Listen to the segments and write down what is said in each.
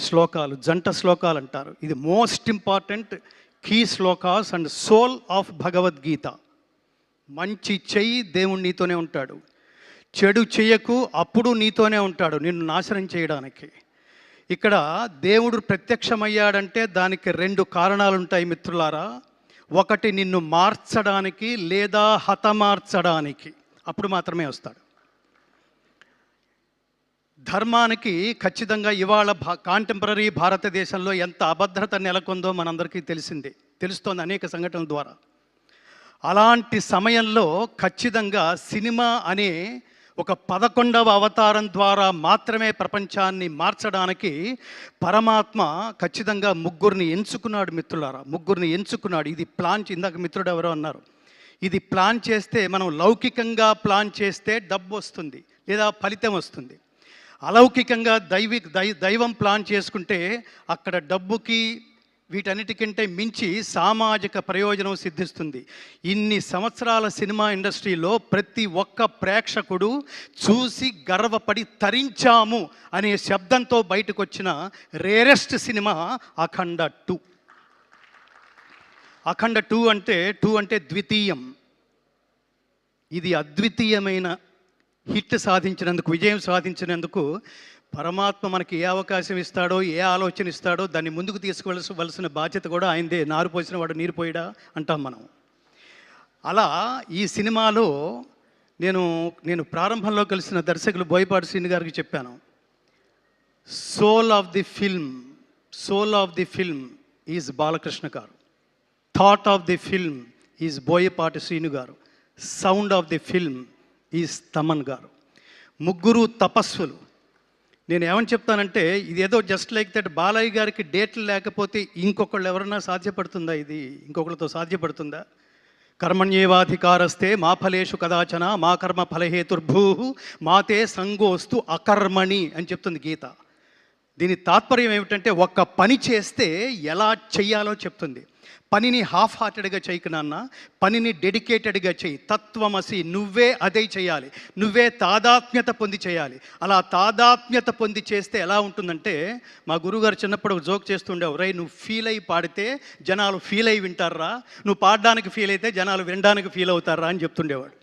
శ్లోకాలు జంట శ్లోకాలు అంటారు ఇది most important key shlokas and soul of Bhagavad Gita. మంచి చెయ్యి దేవుడు నీతోనే ఉంటాడు. చెడు చెయ్యకు అప్పుడు నీతోనే ఉంటాడు నిన్ను నాశనం చేయడానికి. ఇక్కడ దేవుడు ప్రత్యక్షమయ్యాడంటే దానికి రెండు కారణాలు ఉంటాయి మిత్రులారా. ఒకటి నిన్ను మార్చడానికి లేదా హతమార్చడానికి. అప్పుడు మాత్రమే వస్తాడు. ధర్మానికి ఖచ్చితంగా ఇవాళ భా కాంటెంపరీ భారతదేశంలో ఎంత అభద్రత నెలకొందో మనందరికీ తెలిసిందే తెలుస్తోంది అనేక సంఘటనల ద్వారా. అలాంటి సమయంలో ఖచ్చితంగా సినిమా అనే ఒక పదకొండవ అవతారం ద్వారా మాత్రమే ప్రపంచాన్ని మార్చడానికి పరమాత్మ ఖచ్చితంగా ముగ్గురిని ఎంచుకున్నాడు మిత్రులారా ముగ్గురిని ఎంచుకున్నాడు. ఇది ప్లాన్ ఇందాక మిత్రుడు ఎవరో అన్నారు. ఇది ప్లాన్ చేస్తే మనం లౌకికంగా ప్లాన్ చేస్తే డబ్బు వస్తుంది లేదా ఫలితం వస్తుంది. అలౌకికంగా దైవి దై దైవం ప్లాన్ చేసుకుంటే అక్కడ డబ్బుకి వీటన్నిటికంటే మించి సామాజిక ప్రయోజనం సిద్ధిస్తుంది. ఇన్ని సంవత్సరాల సినిమా ఇండస్ట్రీలో ప్రతి ఒక్క ప్రేక్షకుడు చూసి గర్వపడి తరించాము అనే శబ్దంతో బయటకు వచ్చిన rarest cinema Akhanda two. Akhanda two అంటే టూ అంటే ద్వితీయం. ఇది అద్వితీయమైన హిట్ సాధించినందుకు విజయం సాధించినందుకు పరమాత్మ మనకి ఏ అవకాశం ఇస్తాడో ఏ ఆలోచన ఇస్తాడో దాన్ని ముందుకు తీసుకువలసిన బాధ్యత కూడా ఆయనదే. నారు పోసిన వాడు నీరు పోయడా అంటాం మనం. అలా ఈ సినిమాలో నేను నేను ప్రారంభంలో కలిసిన దర్శకులు బోయపాటి శ్రీని గారికి చెప్పాను. Soul of the film soul of the film is Balakrishna గారు. Thought of the film is Boyapati Srinu గారు. Sound of the film is Thaman గారు. ముగ్గురు తపస్సులు. నేను ఏమని చెప్తానంటే ఇది ఏదో జస్ట్ లైక్ దట్ బాలయ్య గారికి డేట్లు లేకపోతే ఇంకొకళ్ళు ఎవరన్నా సాధ్యపడుతుందా ఇది? ఇంకొకళ్ళతో సాధ్యపడుతుందా? కర్మణ్యేవాధికారస్తే మా ఫలేషు కదాచన మా కర్మ ఫలహేతుర్భూ మాతే సంగోస్తు అకర్మణి అని చెప్తుంది గీత. దీని తాత్పర్యం ఏమిటంటే ఒక్క పని చేస్తే ఎలా చెయ్యాలో చెప్తుంది. పనిని హాఫ్ హార్టెడ్గా చేయకు నాన్న పనిని డెడికేటెడ్గా చేయి. తత్వమసి నువ్వే అదే చేయాలి. నువ్వే తాదాత్మ్యత పొంది చేయాలి. అలా తాదాత్మ్యత పొంది చేస్తే ఎలా ఉంటుందంటే మా గురుగారు చిన్నప్పుడు ఒక జోక్ చేస్తుండేవు రై నువ్వు ఫీల్ అయి పాడితే జనాలు ఫీల్ అయి వింటారా నువ్వు పాడడానికి ఫీల్ అయితే జనాలు వినడానికి ఫీల్ అవుతారా అని చెప్తుండేవాడు.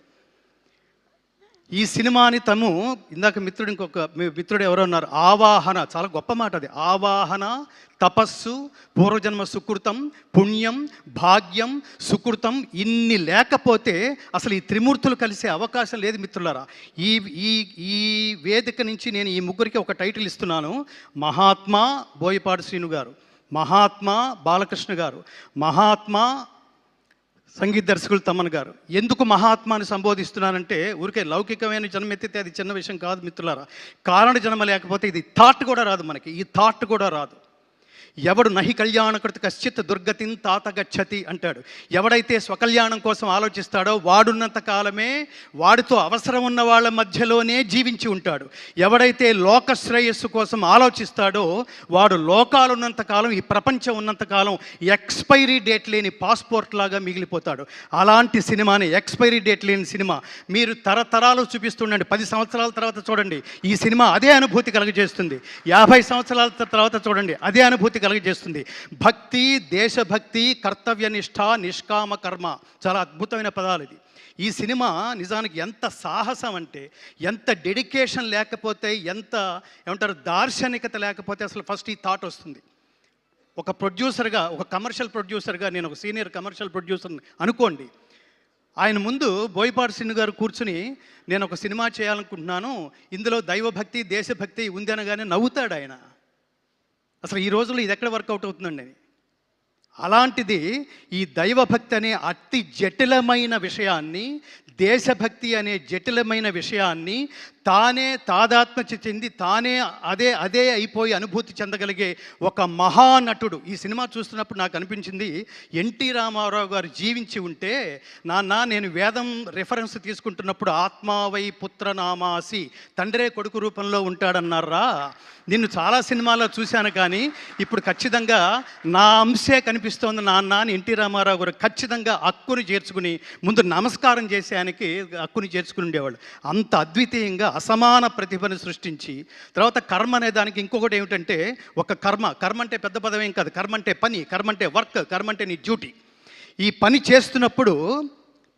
ఈ సినిమాని తను ఇందాక మిత్రుడు ఇంకొక మీ మిత్రుడు ఎవరో ఉన్నారు. ఆవాహన చాలా గొప్ప మాట అది. ఆవాహన తపస్సు పూర్వజన్మ సుకృతం పుణ్యం భాగ్యం సుకృతం ఇన్ని లేకపోతే అసలు ఈ త్రిమూర్తులు కలిసే అవకాశం లేదు మిత్రులారా. ఈ ఈ ఈ వేదిక నుంచి నేను ఈ ముగ్గురికి ఒక టైటిల్ ఇస్తున్నాను. మహాత్మా బోయపాడు శ్రీను గారు మహాత్మా బాలకృష్ణ గారు మహాత్మా సంగీత దర్శకులు తమ్మన్ గారు. ఎందుకు మహాత్మాని సంబోధిస్తున్నానంటే ఊరికే లౌకికమైన జన్మ ఎత్తితే అది చిన్న విషయం కాదు మిత్రులారా. కారణ జన్మ లేకపోతే ఇది థాట్ కూడా రాదు మనకి. ఈ థాట్ కూడా రాదు. ఎవడు నహి కళ్యాణకృత కశ్చిత్ దుర్గతిని తాత గచ్చతి అంటాడు. ఎవడైతే స్వకల్యాణం కోసం ఆలోచిస్తాడో వాడున్నంత కాలమే వాడితో అవసరం ఉన్న వాళ్ళ మధ్యలోనే జీవించి ఉంటాడు. ఎవడైతే లోక శ్రేయస్సు కోసం ఆలోచిస్తాడో వాడు లోకాలున్నంత కాలం ఈ ప్రపంచం ఉన్నంతకాలం ఎక్స్పైరీ డేట్ లేని పాస్పోర్ట్ లాగా మిగిలిపోతాడు. అలాంటి సినిమాని ఎక్స్పైరీ డేట్ లేని సినిమా. మీరు తరతరాలు చూపిస్తుండండి. పది సంవత్సరాల తర్వాత చూడండి. ఈ సినిమా అదే అనుభూతి కలుగజేస్తుంది. యాభై సంవత్సరాల తర్వాత చూడండి. అదే అనుభూతి కలుగజేస్తుంది. భక్తి దేశభక్తి కర్తవ్యనిష్ట నిష్కామ కర్మ. చాలా అద్భుతమైన పదాలు ఇది. ఈ సినిమా నిజానికి ఎంత సాహసం అంటే ఎంత డెడికేషన్ లేకపోతే ఎంత ఏమంటారు దార్శనికత లేకపోతే అసలు ఫస్ట్ ఈ థాట్ వస్తుంది. ఒక ప్రొడ్యూసర్గా ఒక కమర్షియల్ ప్రొడ్యూసర్గా నేను ఒక సీనియర్ కమర్షియల్ ప్రొడ్యూసర్ని అనుకోండి. ఆయన ముందు బోయపాటి సింగ్ గారు కూర్చుని నేను ఒక సినిమా చేయాలనుకుంటున్నాను. ఇందులో దైవభక్తి దేశభక్తి ఉంది అనగానే నవ్వుతాడు ఆయన అసలు ఈ రోజుల్లో ఇది ఎక్కడ వర్కౌట్ అవుతుందండి అలాంటిది ఈ దైవభక్తి అనే అతి జటిలమైన విషయాన్ని దేశభక్తి అనే జటిలమైన విషయాన్ని తానే తాదాత్మ్య చెంది తానే అదే అదే అయిపోయి అనుభూతి చెందగలిగే ఒక మహానటుడు. ఈ సినిమా చూస్తున్నప్పుడు నాకు అనిపించింది ఎన్టీ రామారావు గారు జీవించి ఉంటే నాన్న నేను వేదం రెఫరెన్స్ తీసుకుంటున్నప్పుడు ఆత్మావై పుత్రనామాసి తండ్రే కొడుకు రూపంలో ఉంటాడన్నారా? నిన్ను చాలా సినిమాల్లో చూశాను కానీ ఇప్పుడు ఖచ్చితంగా నా అంశే కనిపిస్తోంది నాన్న అని ఎన్టీ రామారావు గారు ఖచ్చితంగా హక్కుని చేర్చుకుని ముందు నమస్కారం చేశాను. ఆయన హక్కుని చేర్చుకుని ఉండేవాళ్ళు. అంత అద్వితీయంగా అసమాన ప్రతిభను సృష్టించి తర్వాత కర్మ అనే దానికి ఇంకొకటి ఏమిటంటే ఒక కర్మ కర్మ అంటే పెద్ద పదం ఏం కాదు. కర్మ అంటే పని కర్మ అంటే వర్క్ కర్మ అంటే నీ డ్యూటీ. ఈ పని చేస్తున్నప్పుడు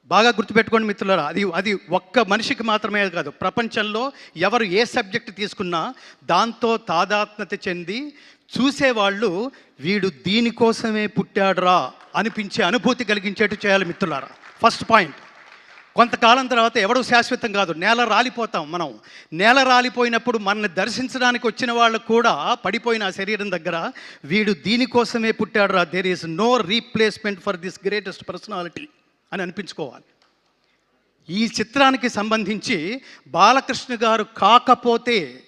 బాగా గుర్తుపెట్టుకోండి మిత్రులారా అది అది ఒక్క మనిషికి మాత్రమే కాదు ప్రపంచంలో ఎవరు ఏ సబ్జెక్ట్ తీసుకున్నా దాంతో తాదాత్మ్యత చెంది చూసేవాళ్ళు వీడు దీనికోసమే పుట్టాడురా అనిపించే అనుభూతి కలిగించేట్టు చేయాలి మిత్రులారా. First point. కొంతకాలం తర్వాత ఎవడు శాశ్వతం కాదు నేల రాలిపోతాం మనం. నేల రాలిపోయినప్పుడు మనల్ని దర్శించడానికి వచ్చిన వాళ్ళు కూడా పడిపోయిన ఆ శరీరం దగ్గర. వీడు దీనికోసమే పుట్టాడురా there is no replacement for this greatest personality అని అనిపించుకోవాలి. ఈ చిత్రానికి సంబంధించి బాలకృష్ణ గారు కాకపోతే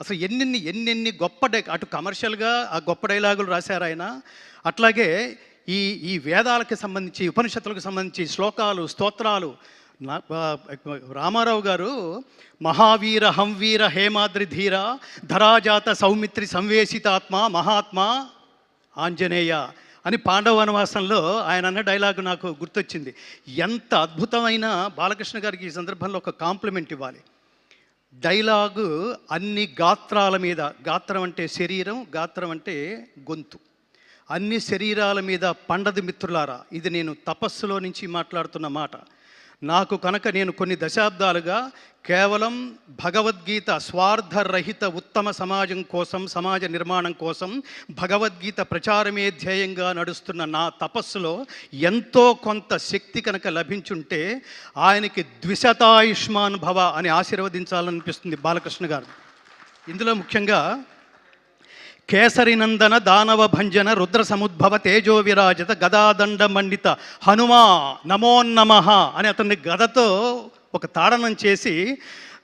అసలు ఎన్నెన్ని ఎన్నెన్ని గొప్ప డై అటు కమర్షియల్గా ఆ గొప్ప డైలాగులు రాశారు ఆయన. అట్లాగే ఈ ఈ వేదాలకు సంబంధించి ఉపనిషత్తులకు సంబంధించి శ్లోకాలు స్తోత్రాలు రామారావు గారు మహావీర హంవీర హేమాద్రి ధీర ధరాజాత సౌమిత్రి సంవేశితాత్మ మహాత్మా ఆంజనేయ అని పాండవ వనవాసంలో ఆయన అన్న డైలాగ్ నాకు గుర్తొచ్చింది. ఎంత అద్భుతమైన బాలకృష్ణ గారికి ఈ సందర్భంలో ఒక కాంప్లిమెంట్ ఇవ్వాలి. డైలాగు అన్ని గాత్రాల మీద గాత్రం అంటే శరీరం గాత్రం అంటే గొంతు. అన్ని శరీరాల మీద పండది మిత్రులారా ఇది నేను తపస్సులో నుంచి మాట్లాడుతున్న మాట. నాకు కనుక నేను కొన్ని దశాబ్దాలుగా కేవలం భగవద్గీత స్వార్థరహిత ఉత్తమ సమాజం కోసం సమాజ నిర్మాణం కోసం భగవద్గీత ప్రచారమే ధ్యేయంగా నడుస్తున్న నా తపస్సులో ఎంతో కొంత శక్తి కనుక లభించుంటే ఆయనకి ద్విశతాయుష్మాన్ భవ అని ఆశీర్వదించాలనిపిస్తుంది బాలకృష్ణ గారు. ఇందులో ముఖ్యంగా కేసరినందన దానవ భంజన రుద్ర సముద్భవ తేజో విరాజిత గదాదండ మండిత హనుమా నమోన్నమ అని అతన్ని గదతో ఒక తాడనం చేసి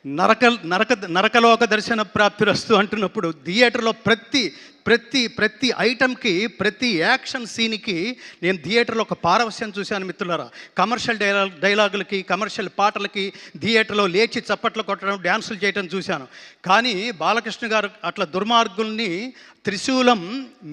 నరక నరక నరకలోక దర్శన ప్రాప్తిరస్తు అంటున్నప్పుడు థియేటర్లో ప్రతి ప్రతి ప్రతి ఐటమ్కి ప్రతి యాక్షన్ సీన్కి నేను థియేటర్లో ఒక పారవశ్యం చూశాను మిత్రులారా. కమర్షియల్ డైలాగ్ డైలాగులకి కమర్షియల్ పాటలకి థియేటర్లో లేచి చప్పట్లు కొట్టడం డ్యాన్సులు చేయడం చూశాను. కానీ బాలకృష్ణ గారు అట్లా దుర్మార్గుల్ని త్రిశూలం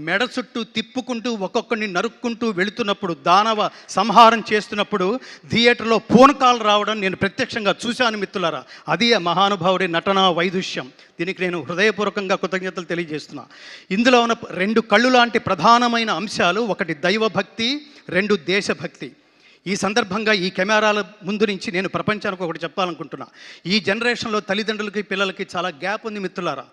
మెడ చుట్టూ తిప్పుకుంటూ ఒక్కొక్కరిని నరుక్కుంటూ వెళుతున్నప్పుడు దానవ సంహారం చేస్తున్నప్పుడు థియేటర్లో పూనకాలు రావడం నేను ప్రత్యక్షంగా చూశాను మిత్రులారా. అది మహానుభావుడి నటనా వైదుష్యం. దీనికి నేను హృదయపూర్వకంగా కృతజ్ఞతలు తెలియజేస్తున్నా. ఇందులో ఉన్న రెండు కళ్ళు లాంటి ప్రధానమైన అంశాలు ఒకటి దైవభక్తి రెండు దేశభక్తి. ఈ సందర్భంగా ఈ కెమెరాల ముందు నుంచి నేను ప్రపంచానికి ఒకటి చెప్పాలనుకుంటున్నా. ఈ జనరేషన్లో తల్లిదండ్రులకి పిల్లలకి చాలా గ్యాప్ ఉంది మిత్రులారా.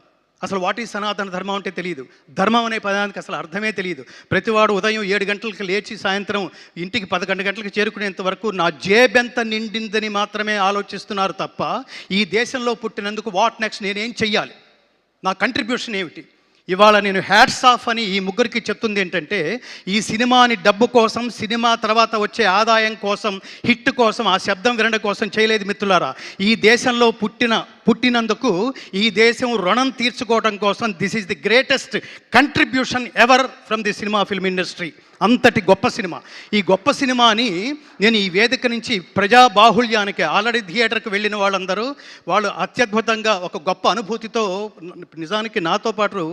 అసలు వాట్ ఈ సనాతన ధర్మం అంటే తెలియదు ధర్మం అనే పదానికి అసలు అర్థమే తెలియదు ప్రతివాడు ఉదయం ఏడు గంటలకు లేచి సాయంత్రం ఇంటికి పదకొండు గంటలకు చేరుకునేంత వరకు నా జేబెంత నిండిందని మాత్రమే ఆలోచిస్తున్నారు తప్ప ఈ దేశంలో పుట్టినందుకు వాట్ నెక్స్ట్ నేనేం చెయ్యాలి? నా కంట్రిబ్యూషన్ ఏమిటి? ఇవాళ నేను హ్యాట్స్ ఆఫ్ అని ఈ ముగ్గురికి చెప్తుంది ఏంటంటే ఈ సినిమాని డబ్బు కోసం సినిమా తర్వాత వచ్చే ఆదాయం కోసం హిట్ కోసం ఆ శబ్దం వినడం కోసం చేయలేదు మిత్రులారా. ఈ దేశంలో పుట్టిన పుట్టినందుకు ఈ దేశం రుణం తీర్చుకోవడం కోసం this is the greatest contribution ever from the cinema film industry అంతటి గొప్ప సినిమా. ఈ గొప్ప సినిమాని నేను ఈ వేదిక నుంచి ప్రజా బాహుళ్యానికి ఆల్రెడీ థియేటర్కి వెళ్ళిన వాళ్ళందరూ వాళ్ళు అత్యద్భుతంగా ఒక గొప్ప అనుభూతితో నిజానికి నాతో పాటు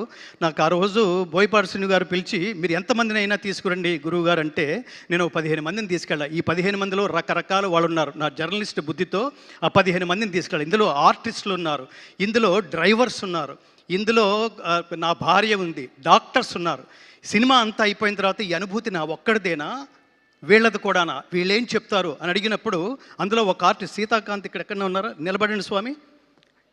నాకు ఆ రోజు బోయపాటి శ్రీను గారు పిలిచి మీరు ఎంతమందినైనా తీసుకురండి గురువు గారు అంటే నేను పదిహేను మందిని తీసుకెళ్ళా. ఈ పదిహేను మందిలో రకరకాల వాళ్ళు ఉన్నారు నా జర్నలిస్ట్ బుద్ధితో ఆ పదిహేను మందిని తీసుకెళ్ళా. ఇందులో ఆర్టిస్ట్ నర్సులు ఉన్నారు ఇందులో డ్రైవర్స్ ఉన్నారు. ఇందులో నా భార్య ఉంది. డాక్టర్స్ ఉన్నారు. సినిమా అంతా అయిపోయిన తర్వాత ఈ అనుభూతి నా ఒక్కడిదేనా? వీళ్ళది కూడానా? వీళ్ళేం చెప్తారు? అని అడిగినప్పుడు అందులో ఒక ఆర్టిస్ట్ సీతాకాంత్ ఇక్కడ ఎక్కడ ఉన్నారు? నిలబడండి స్వామి.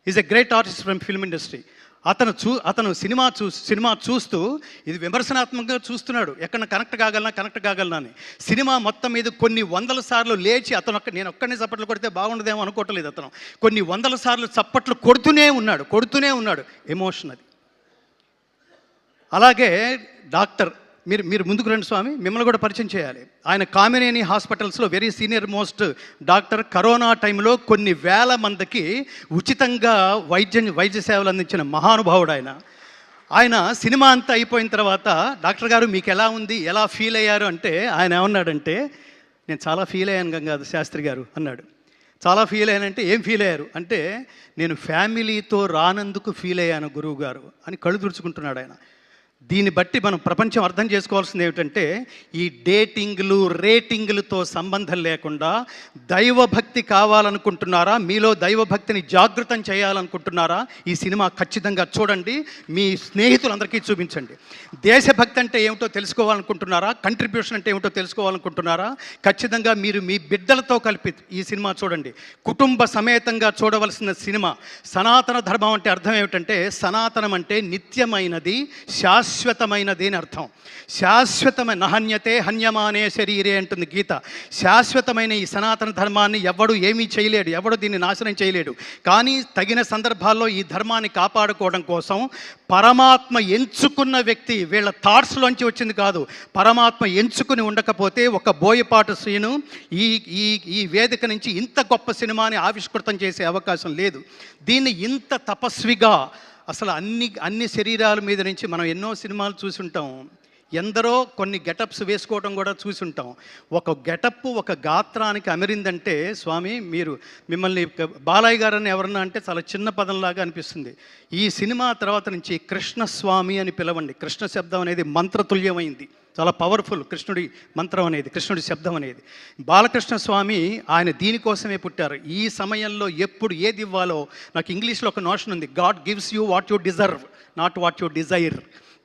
Is a great artist from film industry అతను చూ అతను సినిమా చూ సినిమా చూస్తూ ఇది విమర్శనాత్మకంగా చూస్తున్నాడు. ఎక్కడ కనెక్ట్ కాగలనా? కనెక్ట్ కాగలనా అని. సినిమా మొత్తం మీద కొన్ని వందల సార్లు లేచి అతను ఒక్క నేను ఒక్కడిని చప్పట్లు కొడితే బాగుండదేమో అనుకోవట్లేదు అతను. కొన్ని వందల సార్లు చప్పట్లు కొడుతూనే ఉన్నాడు కొడుతూనే ఉన్నాడు. ఎమోషన్ అది. అలాగే డాక్టర్ మీరు మీరు ముందుకు రండి స్వామి మిమ్మల్ని కూడా పరిచయం చేయాలి. ఆయన కామినేని హాస్పిటల్స్లో very senior most doctor corona టైంలో కొన్ని వేల మందికి ఉచితంగా వైద్యం వైద్య సేవలు అందించిన మహానుభావుడు ఆయన. ఆయన సినిమా అంతా అయిపోయిన తర్వాత డాక్టర్ గారు మీకు ఎలా ఉంది ఎలా ఫీల్ అయ్యారు అంటే ఆయన ఏమన్నాడంటే నేను చాలా ఫీల్ అయ్యాను గంగాధర్ శాస్త్రి గారు అన్నాడు. చాలా ఫీల్ అయ్యానంటే ఏం ఫీల్ అయ్యారు? అంటే నేను ఫ్యామిలీతో రానందుకు ఫీల్ అయ్యాను గురువు గారు అని కళ్ళు తుడుచుకుంటున్నాడు ఆయన. దీన్ని బట్టి మనం ప్రపంచం అర్థం చేసుకోవాల్సింది ఏమిటంటే ఈ డేటింగ్లు రేటింగ్లతో సంబంధం లేకుండా దైవభక్తి కావాలనుకుంటున్నారా మీలో దైవభక్తిని జాగృతం చేయాలనుకుంటున్నారా ఈ సినిమా ఖచ్చితంగా చూడండి మీ స్నేహితులందరికీ చూపించండి. దేశభక్తి అంటే ఏమిటో తెలుసుకోవాలనుకుంటున్నారా కంట్రిబ్యూషన్ అంటే ఏమిటో తెలుసుకోవాలనుకుంటున్నారా ఖచ్చితంగా మీరు మీ బిడ్డలతో కలిపి ఈ సినిమా చూడండి. కుటుంబ సమేతంగా చూడవలసిన సినిమా సనాతన ధర్మం అంటే అర్థం ఏమిటంటే సనాతనం అంటే నిత్యమైనది శాశ్వతమైనది అని అర్థం. శాశ్వతమైన నహన్యతే హన్యమానే శరీరే అంటుంది గీత. శాశ్వతమైన ఈ సనాతన ధర్మాన్ని ఎవడు ఏమీ చేయలేడు ఎవడు దీన్ని నాశనం చేయలేడు. కానీ తగిన సందర్భాల్లో ఈ ధర్మాన్ని కాపాడుకోవడం కోసం పరమాత్మ ఎంచుకున్న వ్యక్తి వీళ్ళ థాట్స్లోంచి వచ్చింది కాదు. పరమాత్మ ఎంచుకుని ఉండకపోతే ఒక బోయపాటు శ్రీను ఈ ఈ ఈ వేదిక నుంచి ఇంత గొప్ప సినిమాని ఆవిష్కృతం చేసే అవకాశం లేదు. దీన్ని ఇంత తపస్విగా అసలు అన్ని అన్ని శరీరాల మీద నుంచి మనం ఎన్నో సినిమాలు చూసుంటాం. ఎందరో కొన్ని గెటప్స్ వేసుకోవడం కూడా చూసుంటాం. ఒక గెటప్ ఒక గాత్రానికి అమరిందంటే స్వామి మీరు మిమ్మల్ని బాలయ్య గారని ఎవరన్నా అంటే చాలా చిన్న పదంలాగా అనిపిస్తుంది. ఈ సినిమా తర్వాత నుంచి కృష్ణస్వామి అని పిలవండి. కృష్ణ శబ్దం అనేది మంత్రతుల్యమైంది. చాలా పవర్ఫుల్ కృష్ణుడి మంత్రం అనేది కృష్ణుడి శబ్దం అనేది. బాలకృష్ణ స్వామి ఆయన దీనికోసమే పుట్టారు. ఈ సమయంలో ఎప్పుడు ఏది ఇవ్వాలో నాకు ఇంగ్లీష్లో ఒక నోషన్ ఉంది. God gives you what you deserve not what you desire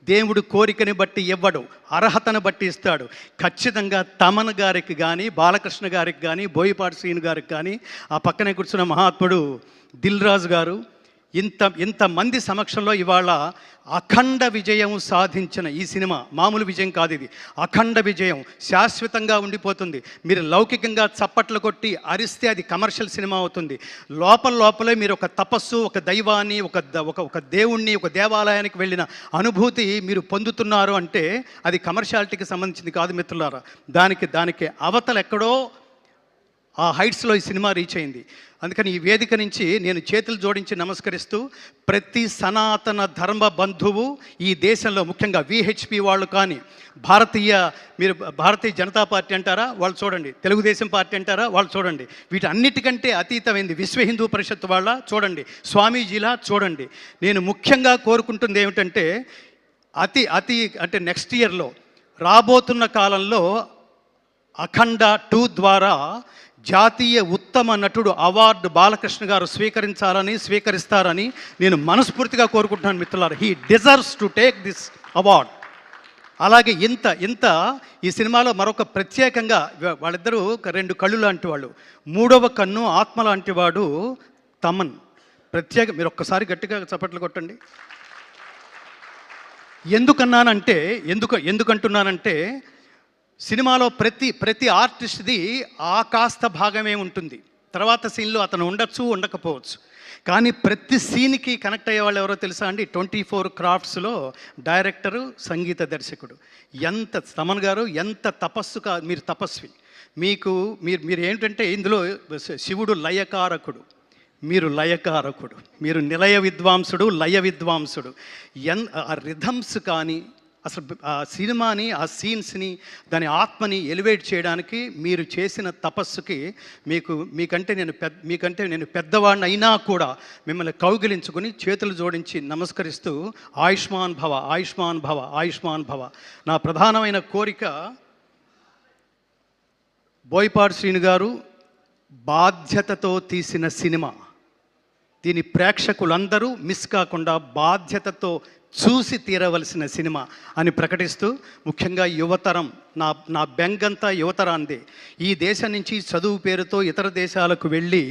దేవుడు కోరికని బట్టి ఇవ్వడు అర్హతను బట్టి ఇస్తాడు. ఖచ్చితంగా తమన్ గారికి కానీ బాలకృష్ణ గారికి కానీ బోయపాటి శ్రీను గారికి కానీ ఆ పక్కనే కూర్చున్న మహాత్ముడు దిల్ రాజు గారు ఇంత ఇంతమంది సమక్షంలో ఇవాళ అఖండ విజయం సాధించిన ఈ సినిమా మామూలు విజయం కాదు ఇది. అఖండ విజయం శాశ్వతంగా ఉండిపోతుంది. మీరు లౌకికంగా చప్పట్లు కొట్టి అరిస్తే అది కమర్షియల్ సినిమా అవుతుంది. లోపల లోపలే మీరు ఒక తపస్సు ఒక దైవాన్ని ఒక ద- ఒక ఒక దేవుణ్ణి ఒక దేవాలయానికి వెళ్ళిన అనుభూతి మీరు పొందుతున్నారు అంటే అది కమర్షియాలిటీకి సంబంధించింది కాదు మిత్రులారా. దానికి దానికి అవతలెక్కడో ఆ హైట్స్లో ఈ సినిమా రీచ్ అయింది. అందుకని ఈ వేదిక నుంచి నేను చేతులు జోడించి నమస్కరిస్తూ ప్రతి సనాతన ధర్మ బంధువు ఈ దేశంలో ముఖ్యంగా విహెచ్పి వాళ్ళు కానీ భారతీయ మీరు భారతీయ జనతా పార్టీ అంటారా వాళ్ళు చూడండి. తెలుగుదేశం పార్టీ అంటారా వాళ్ళు చూడండి. వీటన్నిటికంటే అతీతమైంది విశ్వ హిందూ పరిషత్ వాళ్ళ చూడండి. స్వామీజీలా చూడండి. నేను ముఖ్యంగా కోరుకుంటుంది ఏమిటంటే అతి అతి అంటే నెక్స్ట్ ఇయర్లో రాబోతున్న కాలంలో అఖండ టూ ద్వారా జాతీయ ఉత్తమ నటుడు అవార్డు బాలకృష్ణ గారు స్వీకరించాలని స్వీకరిస్తారని నేను మనస్ఫూర్తిగా కోరుకుంటున్నాను మిత్రులారా. He deserves to take this award అలాగే ఇంత ఇంత ఈ సినిమాలో మరొక ప్రత్యేకంగా వాళ్ళిద్దరూ రెండు కళ్ళు లాంటి వాళ్ళు. మూడవ కన్ను ఆత్మ లాంటి వాడు తమన్. ప్రత్యేక మీరు ఒక్కసారి గట్టిగా చప్పట్లు కొట్టండి. ఎందుకన్నానంటే ఎందుకు ఎందుకంటున్నానంటే సినిమాలో ప్రతి ప్రతి ఆర్టిస్ట్ది ఆ కాస్త భాగమే ఉంటుంది. తర్వాత సీన్లో అతను ఉండొచ్చు ఉండకపోవచ్చు. కానీ ప్రతి సీన్కి కనెక్ట్ అయ్యే వాళ్ళు ఎవరో తెలుసా అండి? ట్వంటీ ఫోర్ క్రాఫ్ట్స్లో డైరెక్టరు సంగీత దర్శకుడు. ఎంత తమన్ గారు ఎంత తపస్సు కా మీరు తపస్వి. మీకు మీరు మీరు ఏంటంటే ఇందులో శివుడు లయకారకుడు. మీరు లయకారకుడు. మీరు నిలయ విద్వాంసుడు లయ విద్వాంసుడు. ఎన్ ఆ రిథమ్స్ కానీ అసలు ఆ సినిమాని ఆ సీన్స్ని దాని ఆత్మని ఎలివేట్ చేయడానికి మీరు చేసిన తపస్సుకి మీకు మీకంటే నేను పెద్ద మీకంటే నేను పెద్దవాడిని అయినా కూడా మిమ్మల్ని కౌగిలించుకుని చేతులు జోడించి నమస్కరిస్తూ ఆయుష్మాన్ భవ ఆయుష్మాన్ భవ ఆయుష్మాన్ భవ. నా ప్రధానమైన కోరిక బోయపాడు శ్రీను గారు బాధ్యతతో తీసిన సినిమా. దీని ప్రేక్షకులందరూ మిస్ కాకుండా బాధ్యతతో చూసి తీరవలసిన సినిమా అని ప్రకటిస్తూ ముఖ్యంగా యువతరం నా నా బెంగంతా యువతరాంది ఈ దేశం నుంచి చదువు పేరుతో ఇతర దేశాలకు వెళ్ళి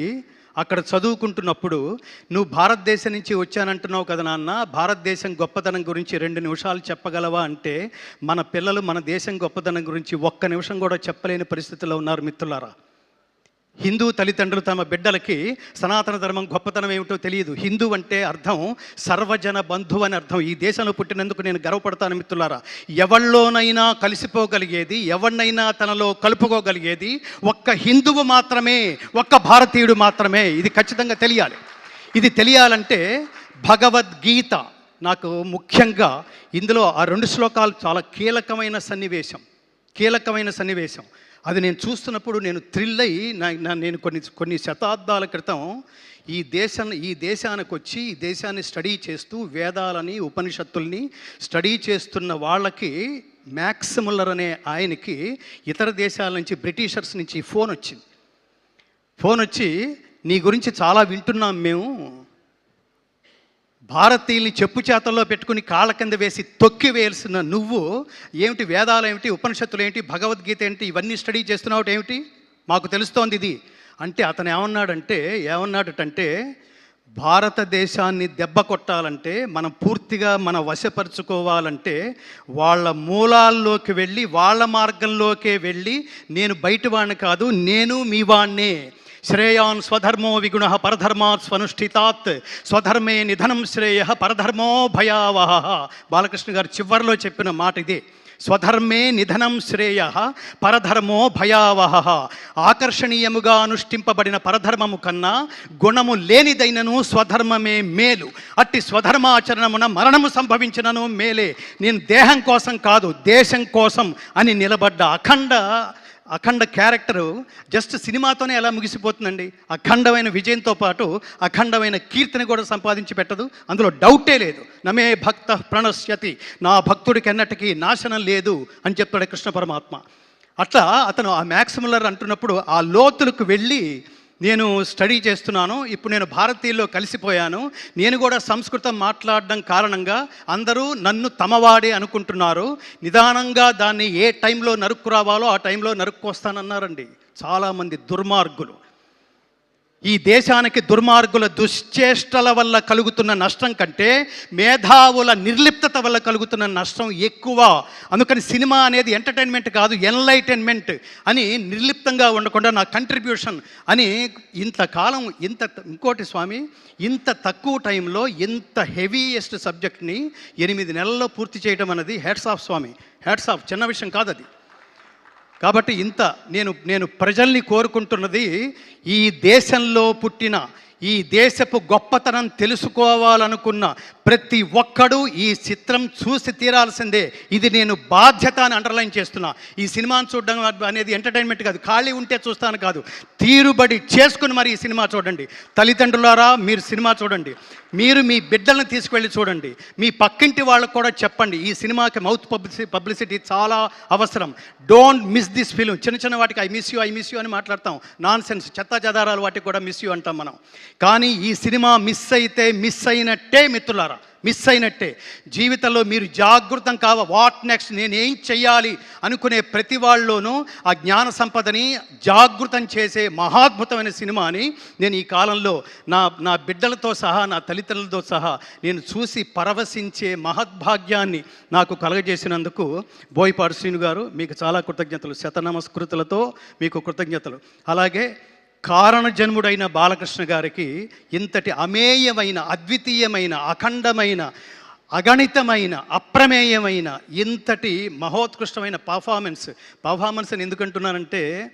అక్కడ చదువుకుంటున్నప్పుడు నువ్వు భారతదేశం నుంచి వచ్చానంటున్నావు కదా నాన్న భారతదేశం గొప్పతనం గురించి రెండు నిమిషాలు చెప్పగలవా అంటే మన పిల్లలు మన దేశం గొప్పతనం గురించి ఒక్క నిమిషం కూడా చెప్పలేని పరిస్థితిలో ఉన్నారు మిత్రులారా. హిందూ తల్లిదండ్రులు తమ బిడ్డలకి సనాతన ధర్మం గొప్పతనం ఏమిటో తెలియదు. హిందూ అంటే అర్థం సర్వజన బంధువు అని అర్థం. ఈ దేశంలో పుట్టినందుకు నేను గర్వపడతాను మిత్రులారా. ఎవళ్ళలోనైనా కలిసిపోగలిగేది ఎవరినైనా తనలో కలుపుకోగలిగేది ఒక్క హిందువు మాత్రమే ఒక్క భారతీయుడు మాత్రమే. ఇది ఖచ్చితంగా తెలియాలి. ఇది తెలియాలంటే భగవద్గీత నాకు ముఖ్యంగా ఇందులో ఆ రెండు శ్లోకాలు చాలా కీలకమైన సన్నివేశం. కీలకమైన సన్నివేశం. అది నేను చూస్తున్నప్పుడు నేను థ్రిల్ అయ్యి నా నేను కొన్ని కొన్ని శతాబ్దాల క్రితం ఈ దేశం ఈ దేశానికి వచ్చి ఈ దేశాన్ని స్టడీ చేస్తూ వేదాలని ఉపనిషత్తుల్ని స్టడీ చేస్తున్న వాళ్ళకి మ్యాక్సిములర్ అనే ఆయనకి ఇతర దేశాల నుంచి బ్రిటిషర్స్ నుంచి ఫోన్ వచ్చింది. ఫోన్ వచ్చి నీ గురించి చాలా వింటున్నాం మేము. భారతీయుల్ని చెప్పు చేతల్లో పెట్టుకుని కాళ్ళ కింద వేసి తొక్కి వేయాల్సిన నువ్వు ఏమిటి వేదాలు ఏమిటి ఉపనిషత్తులు ఏంటి భగవద్గీత ఏంటి ఇవన్నీ స్టడీ చేస్తున్నావు ఏమిటి? మాకు తెలుస్తోంది ఇది. అంటే అతను ఏమన్నాడంటే ఏమన్నాడటంటే భారతదేశాన్ని దెబ్బ కొట్టాలంటే మనం పూర్తిగా మన వశపరుచుకోవాలంటే వాళ్ళ మూలాల్లోకి వెళ్ళి వాళ్ళ మార్గంలోకే వెళ్ళి నేను బయట వాడిని కాదు నేను మీ వాణ్ణే. శ్రేయాన్ స్వధర్మో విగుణ పరధర్మాత్ స్వనుష్ఠితాత్ స్వధర్మే నిధనం శ్రేయ పరధర్మో భయావహ బాలకృష్ణ గారు చివరిలో చెప్పిన మాట ఇదే. స్వధర్మే నిధనం శ్రేయ పరధర్మో భయావహ. ఆకర్షణీయముగా అనుష్ఠింపబడిన పరధర్మము కన్నా గుణము లేనిదైనను స్వధర్మమే మేలు. అట్టి స్వధర్మాచరణమున మరణము సంభవించినను మేలే. నేను దేహం కోసం కాదు దేశం కోసం అని నిలబడ్డ అఖండ అఖండ క్యారెక్టరు జస్ట్ సినిమాతోనే ఎలా ముగిసిపోతుందండి? అఖండమైన విజయంతో పాటు అఖండమైన కీర్తిని కూడా సంపాదించి పెట్టదు. అందులో డౌటే లేదు. నమే భక్త ప్రణశ్యతి. నా భక్తుడికి ఎన్నటికీ నాశనం లేదు అని చెప్తాడు కృష్ణ పరమాత్మ. అట్లా అతను ఆ మ్యాక్సిములర్ అంటున్నప్పుడు ఆ లోతులకు వెళ్ళి నేను స్టడీ చేస్తున్నాను ఇప్పుడు నేను భారతీయుల్లో కలిసిపోయాను నేను కూడా సంస్కృతం మాట్లాడడం కారణంగా అందరూ నన్ను తమవాడే అనుకుంటున్నారు నిదానంగా దాన్ని ఏ టైంలో నరుక్కు రావాలో ఆ టైంలో నరుక్కు వస్తానన్నారండి. చాలామంది దుర్మార్గులు. ఈ దేశానికి దుర్మార్గుల దుశ్చేష్టల వల్ల కలుగుతున్న నష్టం కంటే మేధావుల నిర్లిప్తత వల్ల కలుగుతున్న నష్టం ఎక్కువ. అందుకని సినిమా అనేది ఎంటర్టైన్మెంట్ కాదు ఎన్లైటైన్మెంట్ అని నిర్లిప్తంగా ఉండకుండా నా కంట్రిబ్యూషన్ అని ఇంతకాలం ఇంత ఇంకోటి స్వామి ఇంత తక్కువ టైంలో ఇంత హెవీయెస్ట్ సబ్జెక్ట్ని ఎనిమిది నెలల్లో పూర్తి చేయడం అనేది హెడ్స్ ఆఫ్ స్వామి. హెడ్స్ ఆఫ్ చిన్న విషయం కాదు అది కాబట్టి ఇంత నేను నేను ప్రజల్ని కోరుకుంటున్నది ఈ దేశంలో పుట్టిన ఈ దేశపు గొప్పతనం తెలుసుకోవాలనుకున్న ప్రతి ఒక్కడు ఈ చిత్రం చూసి తీరాల్సిందే. ఇది నేను బాధ్యత అని అండర్లైన్ చేస్తున్నా. ఈ సినిమాను చూడడం అనేది ఎంటర్టైన్మెంట్ కాదు. ఖాళీ ఉంటే చూస్తాను కాదు. తీరుబడి చేసుకుని మరి ఈ సినిమా చూడండి. తల్లిదండ్రులారా మీరు సినిమా చూడండి. మీరు మీ బిడ్డలను తీసుకువెళ్ళి చూడండి. మీ పక్కింటి వాళ్ళకు కూడా చెప్పండి. ఈ సినిమాకి మౌత్ పబ్లిసి పబ్లిసిటీ చాలా అవసరం. డోంట్ మిస్ దిస్ ఫిలిం చిన్న చిన్న వాటికి I miss you I miss you అని మాట్లాడతాం. నాన్ సెన్స్ చెత్త చెదారాలు వాటికి కూడా మిస్ యూ అంటాం మనం. కానీ ఈ సినిమా మిస్ అయితే మిస్ అయినట్టే మిత్రులారా. మిస్ అయినట్టే. జీవితంలో మీరు జాగృతం కావ వాట్ నెక్స్ట్ నేనేం చేయాలి చెయ్యాలి అనుకునే ప్రతి వాళ్ళలోనూ ఆ జ్ఞాన సంపదని జాగృతం చేసే మహాద్భుతమైన సినిమాని నేను ఈ కాలంలో నా నా బిడ్డలతో సహా నా తల్లిదండ్రులతో సహా నేను చూసి పరవశించే మహద్భాగ్యాన్ని నాకు కలగజేసినందుకు బోయపాడు శ్రీను గారు మీకు చాలా కృతజ్ఞతలు. శతనమస్కృతులతో మీకు కృతజ్ఞతలు. అలాగే కారణ జన్ముడైన బాలకృష్ణ గారికి ఇంతటి అమేయమైన అద్వితీయమైన అఖండమైన అగణితమైన అప్రమేయమైన ఇంతటి మహోత్కృష్టమైన పర్ఫార్మెన్స్. పర్ఫార్మెన్స్ అని ఎందుకంటున్నానంటే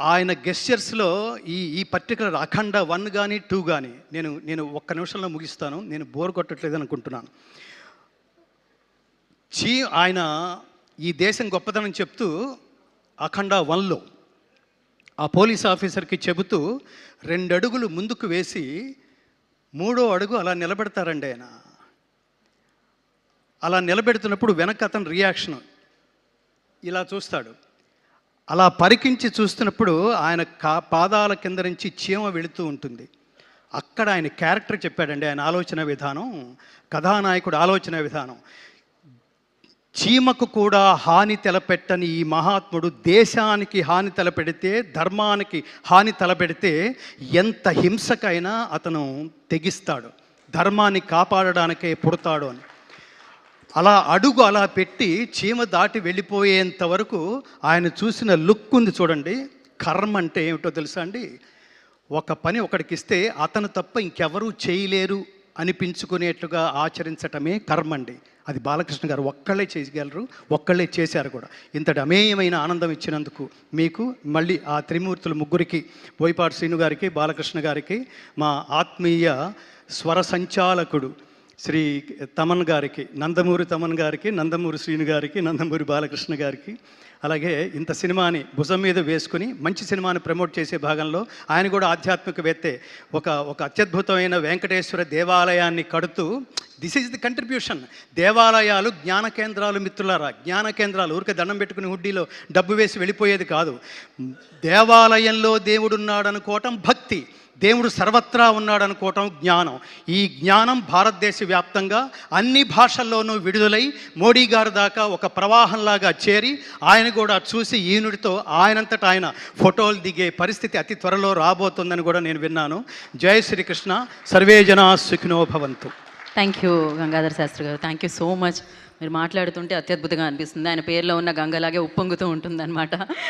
ఆయన గెస్చర్స్లో ఈ ఈ పర్టికులర్ అఖండ వన్ కానీ టూ కానీ నేను నేను ఒక్క నిమిషంలో ముగిస్తాను నేను బోర్ కొట్టట్లేదు అనుకుంటున్నాను. చీ ఆయన ఈ దేశం గొప్పతనం చెప్తూ అఖండ వన్లో ఆ పోలీస్ ఆఫీసర్కి చెబుతూ రెండు అడుగులు ముందుకు వేసి మూడో అడుగు అలా నిలబెడతారండి ఆయన. అలా నిలబెడుతున్నప్పుడు వెనక అతని రియాక్షన్. ఇలా చూస్తాడు. అలా పరికించి చూస్తున్నప్పుడు ఆయన కా పాదాల కింద నుంచి చీమ వెళుతూ ఉంటుంది. అక్కడ ఆయన క్యారెక్టర్ చెప్పాడండి ఆయన ఆలోచన విధానం కథానాయకుడు ఆలోచన విధానం. చీమకు కూడా హాని తలపెట్టని ఈ మహాత్ముడు దేశానికి హాని తలపెడితే ధర్మానికి హాని తలపెడితే ఎంత హింసకైనా అతను తెగిస్తాడు. ధర్మాన్ని కాపాడడానికే పుడతాడు అని. అలా అడుగు అలా పెట్టి చీమ దాటి వెళ్ళిపోయేంత వరకు ఆయన చూసిన లుక్ ఉంది చూడండి. కర్మ అంటే ఏమిటో తెలుసా అండి? ఒక పని ఒకడికి ఇస్తే అతను తప్ప ఇంకెవరూ చేయలేరు అనిపించుకునేట్లుగా ఆచరించటమే కర్మ అండి. అది బాలకృష్ణ గారు ఒక్కళ్ళే చేయగలరు ఒక్కళ్ళే చేశారు కూడా. ఇంతటి అమేయమైన ఆనందం ఇచ్చినందుకు మీకు మళ్ళీ ఆ త్రిమూర్తుల ముగ్గురికి బోయపాటి శ్రీను గారికి బాలకృష్ణ గారికి మా ఆత్మీయ స్వర సంచాలకుడు శ్రీ తమన్ గారికి నందమూరి తమన్ గారికి నందమూరి శ్రీను గారికి నందమూరి బాలకృష్ణ గారికి అలాగే ఇంత సినిమాని భుజం మీద వేసుకుని మంచి సినిమాని ప్రమోట్ చేసే భాగంలో ఆయన కూడా ఆధ్యాత్మికవేత్తే ఒక ఒక అత్యద్భుతమైన వెంకటేశ్వర దేవాలయాన్ని కడుతూ దిస్ ఈజ్ ది కంట్రిబ్యూషన్ దేవాలయాలు జ్ఞాన కేంద్రాలు మిత్రులారా జ్ఞాన కేంద్రాలు. ఊరికే దండం పెట్టుకుని హుడ్డీలో డబ్బు వేసి వెళ్ళిపోయేది కాదు. దేవాలయంలో దేవుడున్నాడు అనుకోవటం భక్తి. దేవుడు సర్వత్రా ఉన్నాడు అనుకోవటం జ్ఞానం. ఈ జ్ఞానం భారతదేశ వ్యాప్తంగా అన్ని భాషల్లోనూ విడుదలై మోడీ గారి దాకా ఒక ప్రవాహంలాగా చేరి ఆయన కూడా చూసి ఈనుడితో ఆయనంతట ఆయన ఫోటోలు దిగే పరిస్థితి అతి త్వరలో రాబోతుందని కూడా నేను విన్నాను. జయ శ్రీకృష్ణ. సర్వే జనా థ్యాంక్ యూ గంగాధర్ శాస్త్రి గారు. థ్యాంక్ యూ సో మచ్ మీరు మాట్లాడుతుంటే అత్యద్భుతంగా అనిపిస్తుంది. ఆయన పేరులో ఉన్న గంగలాగే ఉప్పొంగుతూ ఉంటుందన్నమాట.